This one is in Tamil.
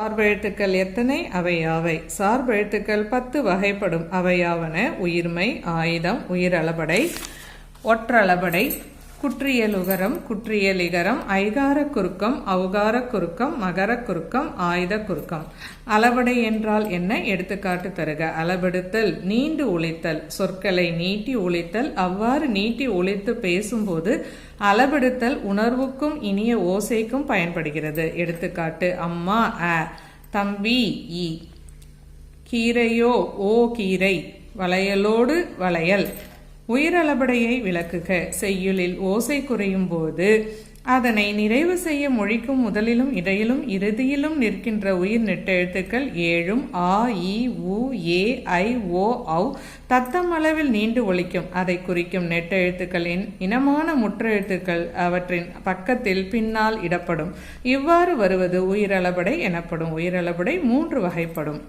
சார்பெழுத்துக்கள் எத்தனை? அவையாவை சார்பெழுத்துக்கள் பத்து வகைப்படும். அவையாவன உயிர்மை ஆயுதம் உயிரளபடை ஒற்றளபடை குற்றியலுகரம் குற்றியலிகரம் ஐகார குறுக்கம் அவுகார குறுக்கம் மகர குறுக்கம் ஆயுத குறுக்கம். அளபடை என்றால் என்ன? எடுத்துக்காட்டு தருக. அளபெடுத்தல் நீண்டு ஒழித்தல் சொற்களை நீட்டி ஒழித்தல் அவ்வாறு நீட்டி ஒழித்து பேசும்போது அளபெடுத்தல் உணர்வுக்கும் இனிய ஓசைக்கும் பயன்படுகிறது. எடுத்துக்காட்டு அம்மா அ தம்பி இ. கீரையோ ஓ கீரை. வளையலோடு வளையல். உயிரளபடையை விளக்குக. செய்யுளில் ஓசை குறையும் போது அதனை நிறைவு செய்ய மொழிக்கும் முதலிலும் இடையிலும் இறுதியிலும் நிற்கின்ற உயிர் நெட்டெழுத்துக்கள் ஏழும் ஆ இ உ ஏ ஐ ஓ ஔ தத்தம் அளவில் நீண்டு ஒழிக்கும் அதை குறிக்கும் நெட்டெழுத்துக்களின் இனமான முற்றெழுத்துக்கள் அவற்றின் பக்கத்தில் பின்னால் இடப்படும். இவ்வாறு வருவது உயிரளபடை எனப்படும். உயிரளபடை மூன்று வகைப்படும்.